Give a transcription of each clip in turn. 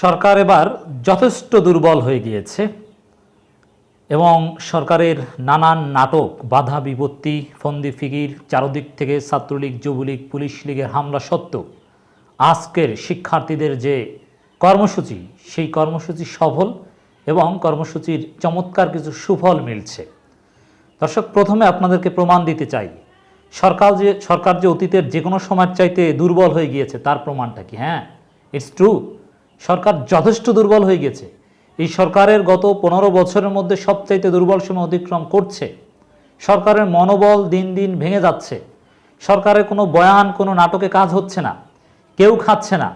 সরকার এবার যথেষ্ট দুর্বল হয়ে গিয়েছে এবং সরকারের নানান নাটক, বাধা বিপত্তি, ফন্দি ফিকির, চারদিক থেকে ছাত্রলীগ, যুবলীগ, পুলিশ লীগের হামলা সত্ত্বেও আজকের শিক্ষার্থীদের যে কর্মসূচি, সেই কর্মসূচি সফল এবং কর্মসূচির চমৎকার কিছু সুফল মিলছে। দর্শক, প্রথমে আপনাদেরকে প্রমাণ দিতে চাই। সরকার যে সরকার যে অতীতের যে কোনো সময়ের চাইতে দুর্বল হয়ে গিয়েছে, তার প্রমাণটা কি? হ্যাঁ ইটস ট্রু সরকার যথেষ্ট দুর্বল হয়ে গেছে। এই সরকারের গত পনেরো বছরের মধ্যে সবচাইতে দুর্বল সময় অতিক্রম করছে। সরকারের মনোবল দিন দিন ভেঙে যাচ্ছে। সরকারের কোনো বয়ান, কোনো নাটকে কাজ হচ্ছে না। কেউ খাচ্ছে না।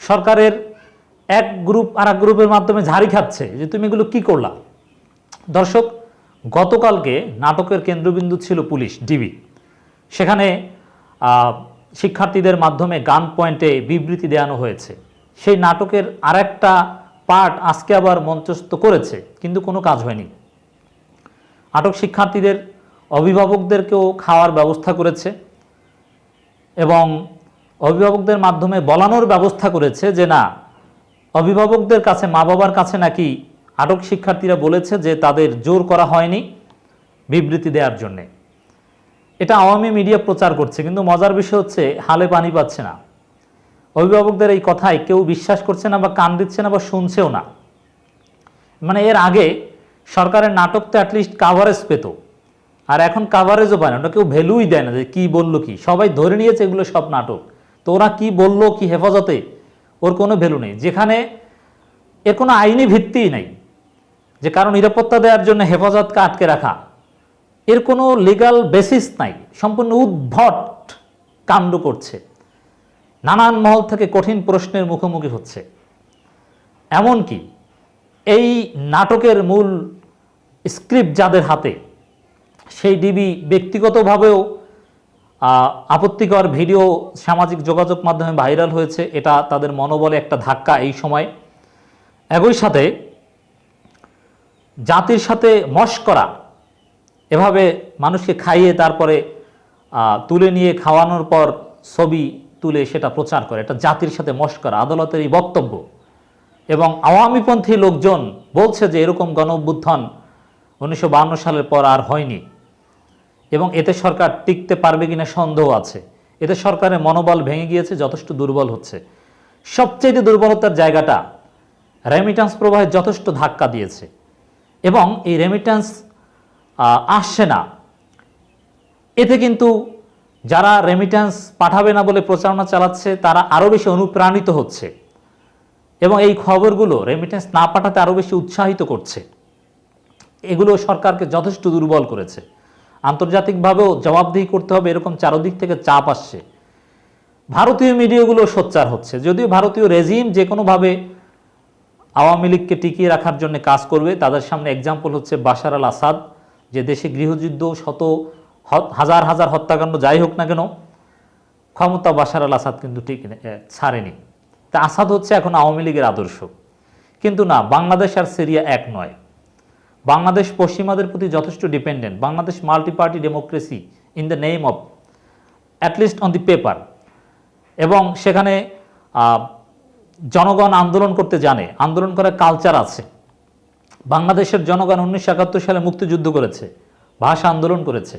সরকারের এক গ্রুপ আর এক গ্রুপের মাধ্যমে ঝাড়ি খাচ্ছে যে, তুমি এগুলো কী করলা? দর্শক, গতকালকে নাটকের কেন্দ্রবিন্দু ছিল পুলিশ, ডিবি। সেখানে শিক্ষার্থীদের মাধ্যমে গান পয়েন্টে বিবৃতি দেওয়ানো হয়েছে। সেই নাটকের আরেকটা পার্ট আজকে আবার মঞ্চস্থ করেছে, কিন্তু কোনো কাজ হয়নি। আটক শিক্ষার্থীদের অভিভাবকদেরকেও খাওয়ার ব্যবস্থা করেছে এবং অভিভাবকদের মাধ্যমে বলানোর ব্যবস্থা করেছে যে, না, অভিভাবকদের কাছে মা বাবার কাছে নাকি আটক শিক্ষার্থীরা বলেছে যে, তাদের জোর করা হয়নি বিবৃতি দেওয়ার জন্যে। এটা আওয়ামী মিডিয়া প্রচার করছে, কিন্তু মজার বিষয় হচ্ছে, হালে পানি পাচ্ছে না। অভিভাবকদের এই কথায় কেউ বিশ্বাস করছে না বা কান দিচ্ছে না বা শুনছেও না। মানে এর আগে সরকারের নাটক তো অ্যাটলিস্ট কাভারেজ পেত। আর এখন কাভারেজও পায় না। ওটা কেউ ভ্যালুই দেয় না যে কী বলল কি। সবাই ধরে নিয়েছে এগুলো সব নাটক। তো ওরা কী বলল, কি হেফাজতে, ওর কোনো ভ্যালু নেই। যেখানে এর কোনো আইনি ভিত্তিই নেই। যে কারণ নিরাপত্তা দেওয়ার জন্য হেফাজতকে আটকে রাখা। এর কোনো লিগাল বেসিস নাই। সম্পূর্ণ উদ্ভট কাণ্ড করছে। নানান মহল থেকে কঠিন প্রশ্নের মুখোমুখি হচ্ছে। এমনকি এই নাটকের মূল স্ক্রিপ্ট যাদের হাতে, সেই ডিবি ব্যক্তিগতভাবেও আপত্তিকর ভিডিও সামাজিক যোগাযোগ মাধ্যমে ভাইরাল হয়েছে, এটা তাদের মনোবলে একটা ধাক্কা এই সময়। একই সাথে জাতির সাথে মস্করা এভাবে মানুষকে খাইয়ে তারপরে তুলে নিয়ে খাওয়ানোর পর ছবি তুলে সেটা প্রচার করে। এটা জাতির সাথে মস্করা, আদালতের এই বক্তব্য। এবং আওয়ামীপন্থী লোকজন বলছে যে এরকম গণ অভ্যুত্থান উনিশশো সালের পর আর হয়নি। এবং এতে সরকার টিকতে পারবে কিনা সন্দেহ আছে। এতে সরকারের মনোবল ভেঙে গিয়েছে, যথেষ্ট দুর্বল হচ্ছে। সবচেয়ে দুর্বলতার জায়গাটা রেমিটান্স প্রবাহে যথেষ্ট ধাক্কা দিয়েছে। এবং এই রেমিটান্স আসছে না। এতে কিন্তু যারা রেমিট্যান্স পাঠাবে না বলে প্রচারণা চালাচ্ছে, তারা আরও বেশি অনুপ্রাণিত হচ্ছে। এবং এই খবরগুলো রেমিটেন্স না পাঠাতে আরও বেশি উৎসাহিত করছে। এগুলো সরকারকে যথেষ্ট দুর্বল করেছে। আন্তর্জাতিকভাবেও জবাবদিহি করতে হবে, এরকম চারদিক থেকে চাপ আসছে। ভারতীয় মিডিয়াগুলো সোচ্চার হচ্ছে। যদিও ভারতীয় রেজিম যে কোনোভাবে আওয়ামী লীগকে টিকিয়ে রাখার জন্য কাজ করবে, তাদের সামনে এক্সাম্পল হচ্ছে বাশার আল আসাদ, যে দেশে গৃহযুদ্ধ শত হাজার হাজার হত্যাকাণ্ড যাই হোক না কেন, ক্ষমতা বাসার আল আসাদ কিন্তু ঠিক ছাড়েনি। তা আসাদ হচ্ছে এখন আওয়ামী লীগের আদর্শ। কিন্তু না, বাংলাদেশ আর সিরিয়া এক নয়। বাংলাদেশ পশ্চিমাদের প্রতি যথেষ্ট dependent Bangladesh multi party democracy in the name of at least on the paper এবং সেখানে জনগণ আন্দোলন করতে জানে। আন্দোলন করার কালচার আছে। বাংলাদেশের জনগণ উনিশশো একাত্তর সালে মুক্তিযুদ্ধ করেছে। ভাষা আন্দোলন করেছে।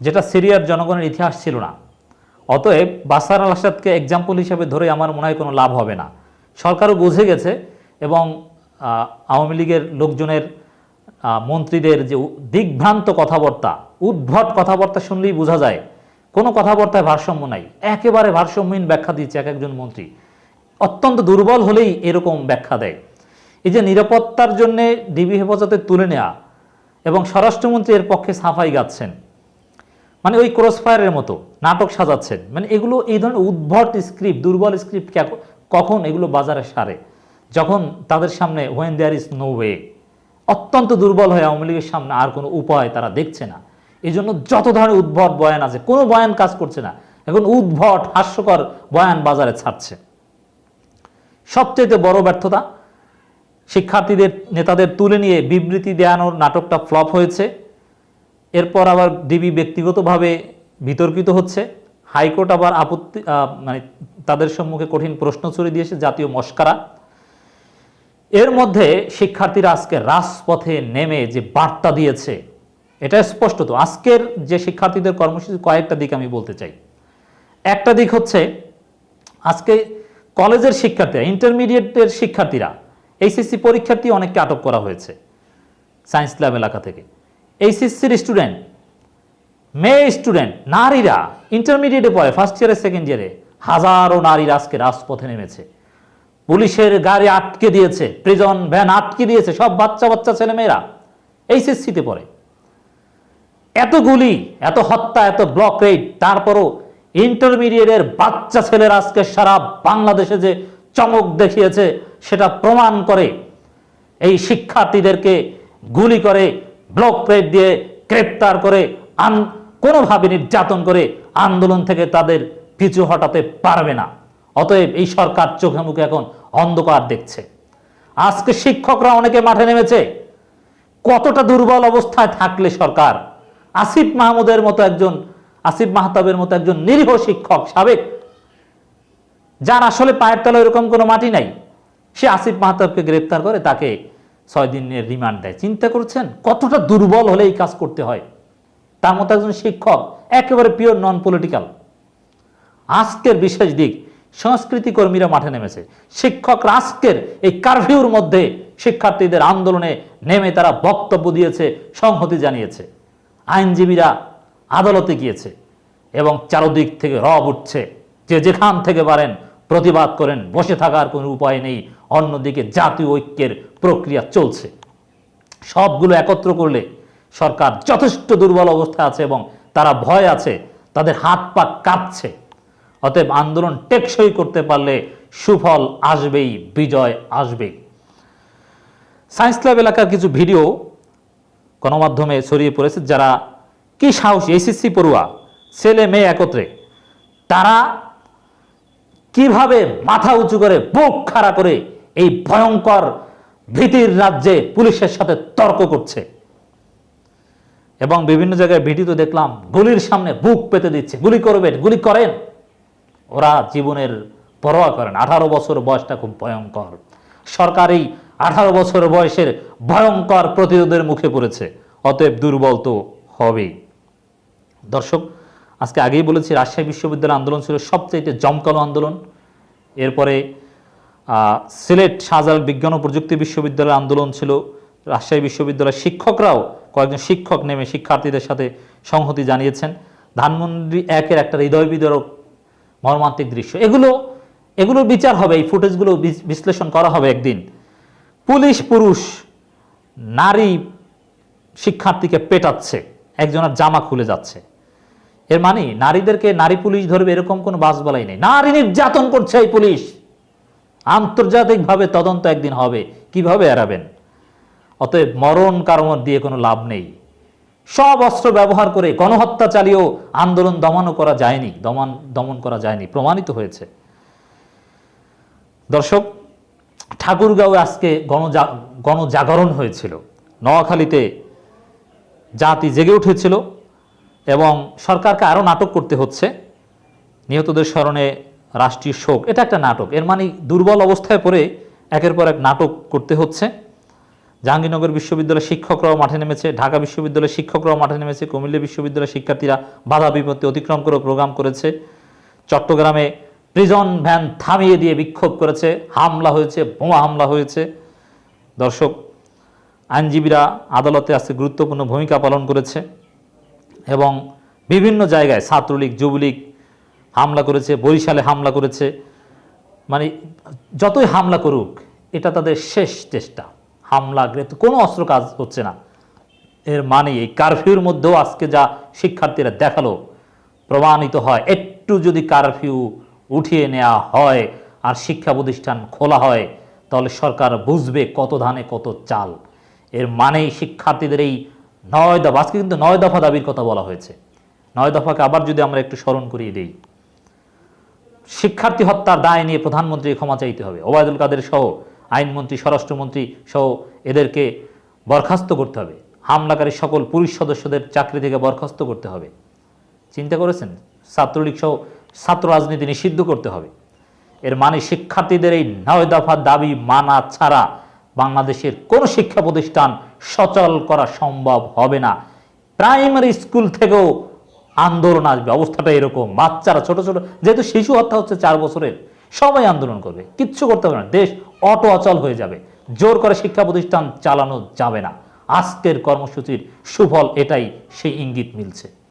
যেটা সিরিয়ার জনগণের ইতিহাস ছিল না। অতএব বাসার আল আসাদকে এক্সাম্পল হিসেবে ধরে আমার মনে হয় কোনো লাভ হবে না। সরকারও বুঝে গেছে এবং আওয়ামী লীগের লোকজনের মন্ত্রীদের যে দিগ্ভ্রান্ত কথাবার্তা, উদ্ভট কথাবার্তা শুনলেই বোঝা যায়, কোনো কথাবার্তায় ভারসাম্য নাই। একেবারে ভারসাম্যহীন ব্যাখ্যা দিচ্ছে এক একজন মন্ত্রী। অত্যন্ত দুর্বল হলেই এরকম ব্যাখ্যা দেয়। এই যে নিরাপত্তার জন্যে ডিবি হেফাজতে তুলে নেওয়া এবং স্বরাষ্ট্রমন্ত্রী এর পক্ষে সাফাই গাচ্ছেন মানে ওই ক্রসফায়ারের মতো নাটক সাজাচ্ছেন। মানে এগুলো এই ধরনের উদ্ভট স্ক্রিপ্ট দুর্বল স্ক্রিপ্ট কখন এগুলো বাজারে সারে? যখন তাদের সামনে when there is no way অত্যন্ত দুর্বল হয়ে আওয়ামী লীগের সামনে আর কোনো উপায় তারা দেখছে না। এই জন্য যত ধরনের উদ্ভট বয়ান আছে, কোনো বয়ান কাজ করছে না। এখন উদ্ভট, হাস্যকর বয়ান বাজারে ছাড়ছে। সবচেয়ে বড় ব্যর্থতা, শিক্ষার্থীদের, নেতাদের তুলে নিয়ে বিবৃতি দেওয়ানোর নাটকটা ফ্লপ হয়েছে। এরপর আবার ডিবি ব্যক্তিগতভাবে বিতর্কিত হচ্ছে। হাইকোর্ট আবার আপত্তি মানে তাদের সম্মুখে কঠিন প্রশ্ন ছুড়ে দিয়েছে জাতীয় মস্কারা। এর মধ্যে শিক্ষার্থীরা আজকে রাজপথে নেমে যে বার্তা দিয়েছে, এটা স্পষ্ট তো। আজকের যে শিক্ষার্থীদের কর্মসূচি, কয়েকটা দিক আমি বলতে চাই। একটা দিক হচ্ছে, আজকে কলেজের শিক্ষার্থীরা, ইন্টারমিডিয়েটের শিক্ষার্থীরা, এইচএসসি পরীক্ষার্থী অনেককে আটক করা হয়েছে, সায়েন্স ল্যাব এলাকা থেকে। এইচএসসির স্টুডেন্ট মেয়ে স্টুডেন্ট নারীরা ইন্টারমিডিয়েটে পড়ে ফার্স্ট ইয়ারে সেকেন্ড ইয়ারে হাজারো নারীরা আজকে রাজপথে নেমেছে। পুলিশের গাড়ি আটকে দিয়েছে প্রিজন ভ্যান আটকে দিয়েছে, সব বাচ্চা বাচ্চা ছেলেমেয়েরা এইচএসসিতে পড়ে। এত গুলি, এত হত্যা, এত ব্লক রেড তারপরও ইন্টারমিডিয়েটের বাচ্চা ছেলেরা আজকে সারা বাংলাদেশে যে চমক দেখিয়েছে, সেটা প্রমাণ করে, এই শিক্ষার্থীদেরকে গুলি করে ব্লক রেড দিয়ে গ্রেপ্তার করে আন, কোনোভাবে নির্যাতন করে আন্দোলন থেকে তাদের পিছু হটাতে পারবে না। অতএব এই সরকার চোখে মুখে এখন অন্ধকার দেখছে। আজকে শিক্ষকরা অনেকে মাঠে নেমেছে। কতটা দুর্বল অবস্থায় থাকলে সরকার? আসিফ মাহমুদের মতো একজন, আসিফ মাহতাবের মতো একজন নিরীহ শিক্ষক, সাবেক, যার আসলে পায়ের তলা এরকম কোনো মাটি নাই। সে আসিফ মাহতাবকে গ্রেপ্তার করে তাকে ছয় দিনের রিমান্ড দেয়। চিন্তা করছেন? কতটা দুর্বল হলে এই কাজ করতে হয়? তার মতো একজন শিক্ষক, একেবারে পিওর নন পলিটিক্যাল আজকের বিশেষ দিক, সংস্কৃতি কর্মীরা মাঠে নেমেছে। শিক্ষকরা আজকের এই কারফিউর মধ্যে শিক্ষার্থীদের আন্দোলনে নেমে তারা বক্তব্য দিয়েছে, সংহতি জানিয়েছে। আইনজীবীরা আদালতে গিয়েছে এবং চারদিক থেকে রব উঠছে। যে যেখান থেকে পারেন প্রতিবাদ করেন, বসে থাকার কোনো উপায় নেই। অন্যদিকে জাতীয় ঐক্যের প্রক্রিয়া চলছে। সবগুলো একত্র করলে সরকার যথেষ্ট দুর্বল অবস্থায় আছে এবং তারা ভয় আছে, তাদের হাত পা কাঁপছে। অতএব আন্দোলন টেকসই করতে পারলে সুফল আসবেই, বিজয় আসবেই। সায়েন্স ক্লাব এলাকার কিছু ভিডিও গণমাধ্যমে ছড়িয়ে পড়েছে যারা কি সাহস এসএসসি পড়ুয়া, ছেলে মেয়ে একত্রে, তারা কীভাবে মাথা উঁচু করে বুক খাড়া করে এই ভয়ঙ্কর ভীতির রাজ্যে পুলিশের সাথে তর্ক করছে। এবং বিভিন্ন জায়গায় ভিডিও দেখলাম, গুলির সামনে বুক পেতে দিচ্ছে, গুলি করবেন, গুলি করেন। ওরা জীবনের পরোয়া করেন। আঠারো বছর বয়সটা খুব ভয়ঙ্কর। সরকারি আঠারো বছর বয়সের ভয়ঙ্কর প্রতিরোধের মুখে পড়েছে। অতএব দুর্বল তো হবেই। দর্শক, আজকে আগেই বলেছি, রাজশাহী বিশ্ববিদ্যালয় আন্দোলন ছিল সবচেয়ে জমকালো আন্দোলন। এরপরে সিলেট শাহজালাল বিজ্ঞান ও প্রযুক্তি বিশ্ববিদ্যালয়ের আন্দোলন ছিল। রাজশাহী বিশ্ববিদ্যালয়ের শিক্ষকরাও কয়েকজন শিক্ষক নেমে শিক্ষার্থীদের সাথে সংহতি জানিয়েছেন। ধানমন্ডি একের একটা হৃদয় বিদারক মর্মান্তিক দৃশ্য। এগুলো, এগুলোর বিচার হবে, এই ফুটেজগুলো বিশ্লেষণ করা হবে একদিন। পুলিশ পুরুষ, নারী শিক্ষার্থীকে পেটাচ্ছে, একজনের জামা খুলে যাচ্ছে। এর মানে নারীদেরকে নারী পুলিশ ধরবে, এরকম কোনো বাস বলাই নেই। নারী নির্যাতন করছে এই পুলিশ। আন্তর্জাতিকভাবে তদন্ত একদিন হবে। কীভাবে এড়াবেন? অতএব মরণ কারণ দিয়ে কোনো লাভ নেই। সব অস্ত্র ব্যবহার করে গণহত্যা চালিয়েও আন্দোলন দমনও করা যায়নি। দমন দমন করা যায়নি। প্রমাণিত হয়েছে। দর্শক, ঠাকুরগাঁও আজকে গণজা, গণজাগরণ হয়েছিল। নোয়াখালীতে জাতি জেগে উঠেছিল এবং সরকারকে আরও নাটক করতে হচ্ছে। নিহতদের স্মরণে রাষ্ট্রীয় শোক, এটা একটা নাটক। এর মানে দুর্বল অবস্থায় পড়ে একের পর এক নাটক করতে হচ্ছে। জাহাঙ্গীরনগর বিশ্ববিদ্যালয়ের শিক্ষকরাও মাঠে নেমেছে, ঢাকা বিশ্ববিদ্যালয়ের শিক্ষকরাও মাঠে নেমেছে, কুমিল্লা বিশ্ববিদ্যালয়ের শিক্ষার্থীরা বাধা বিপত্তি অতিক্রম করে প্রোগ্রাম করেছে। চট্টগ্রামে প্রিজন ভ্যান থামিয়ে দিয়ে বিক্ষোভ করেছে, হামলা হয়েছে, বোমা হামলা হয়েছে। দর্শক, আইনজীবীরা আদালতে আজকে গুরুত্বপূর্ণ ভূমিকা পালন করেছে এবং বিভিন্ন জায়গায় ছাত্রলীগ, যুবলীগ হামলা করেছে, বরিশালে হামলা করেছে। মানে যতই হামলা করুক, এটা তাদের শেষ চেষ্টা। হামলা গ্রেপ্ত কোনো অস্ত্র কাজ হচ্ছে না। এর মানে এই কারফিউর মধ্যেও আজকে যা শিক্ষার্থীরা দেখাল, প্রমাণিত হয়, একটু যদি কারফিউ উঠিয়ে নেওয়া হয় আর শিক্ষা প্রতিষ্ঠান খোলা হয়, তাহলে সরকার বুঝবে কত ধানে কত চাল। এর মানেই শিক্ষার্থীদের এই নয় দফা, আজকে কিন্তু নয় দফা দাবির কথা বলা হয়েছে। নয় দফাকে আবার যদি আমরা একটু স্মরণ করিয়ে দিই। শিক্ষার্থী হত্যার দায় নিয়ে প্রধানমন্ত্রী ক্ষমা চাইতে হবে। ওবায়দুল কাদের সহ আইনমন্ত্রী, স্বরাষ্ট্রমন্ত্রী সহ এদেরকে বরখাস্ত করতে হবে। হামলাকারী সকল পুলিশ সদস্যদের চাকরি থেকে বরখাস্ত করতে হবে। চিন্তা করেছেন? ছাত্রলীগ সহ ছাত্র রাজনীতি নিষিদ্ধ করতে হবে। এর মানে শিক্ষার্থীদের এই নয় দফা দাবি মানা ছাড়া বাংলাদেশের কোনো শিক্ষা প্রতিষ্ঠান সচল করা সম্ভব হবে না। প্রাইমারি স্কুল থেকেও আন্দোলন আসবে। অবস্থাটা এরকম। বাচ্চারা, ছোট ছোট, যেহেতু শিশু হত্যা হচ্ছে চার বছরের, সবাই আন্দোলন করবে। কিচ্ছু করতে হবে না। দেশ অটো অচল হয়ে যাবে। জোর করে শিক্ষা প্রতিষ্ঠান চালানো যাবে না। আজকের কর্মসূচির সুফল এটাই। সেই ইঙ্গিত মিলছে।